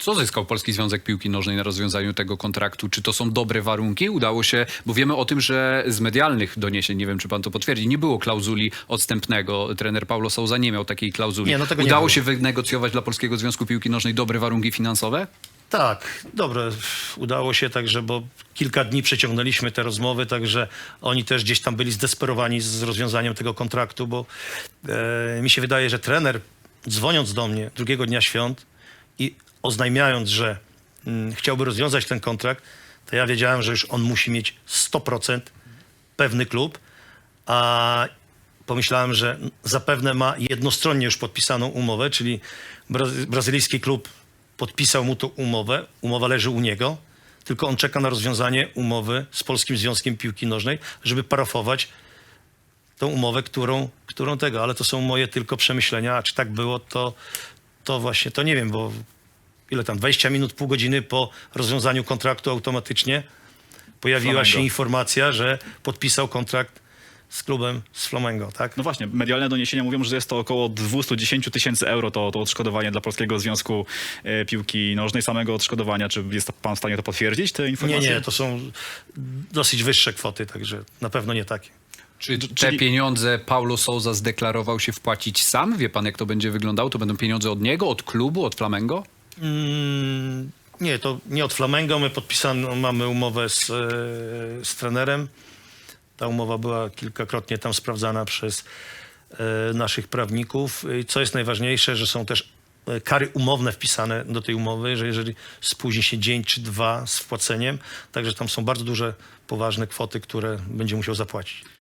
Co zyskał Polski Związek Piłki Nożnej na rozwiązaniu tego kontraktu? Czy to są dobre warunki? Udało się, bo wiemy o tym, że z medialnych doniesień, nie wiem czy pan to potwierdzi, nie było klauzuli odstępnego. Trener Paulo Souza nie miał takiej klauzuli. Nie, no tego nie Udało było. się wynegocjować dla Polskiego Związku Piłki Nożnej dobre warunki finansowe? Tak, dobre. Udało się także, bo kilka dni przeciągnęliśmy te rozmowy, także oni też gdzieś tam byli zdesperowani z rozwiązaniem tego kontraktu, bo e, mi się wydaje, że trener dzwoniąc do mnie drugiego dnia świąt i oznajmiając, że mm, chciałby rozwiązać ten kontrakt, to ja wiedziałem, że już on musi mieć 100% pewny klub, a pomyślałem, że zapewne ma jednostronnie już podpisaną umowę, czyli brazy- brazylijski klub podpisał mu tą umowę, umowa leży u niego, tylko on czeka na rozwiązanie umowy z Polskim Związkiem Piłki Nożnej, żeby parafować tą umowę, którą, którą tego, ale to są moje tylko przemyślenia, a czy tak było, to, to właśnie, to nie wiem, bo ile tam, 20 minut, pół godziny po rozwiązaniu kontraktu automatycznie pojawiła Flamengo. się informacja, że podpisał kontrakt z klubem z Flamengo, tak? No właśnie, medialne doniesienia mówią, że jest to około 210 tysięcy euro to, to odszkodowanie dla Polskiego Związku e, Piłki Nożnej, samego odszkodowania. Czy jest pan w stanie to potwierdzić, te Nie, informacje? nie, to są dosyć wyższe kwoty, także na pewno nie takie. Czy te czyli- pieniądze Paulo Souza zdeklarował się wpłacić sam? Wie pan, jak to będzie wyglądało? To będą pieniądze od niego, od klubu, od Flamengo? Mm, nie, to nie od Flamengo. My podpisaną mamy umowę z, e, z trenerem. Ta umowa była kilkakrotnie tam sprawdzana przez e, naszych prawników. Co jest najważniejsze, że są też e, kary umowne wpisane do tej umowy, że jeżeli spóźni się dzień czy dwa z wpłaceniem, także tam są bardzo duże, poważne kwoty, które będzie musiał zapłacić.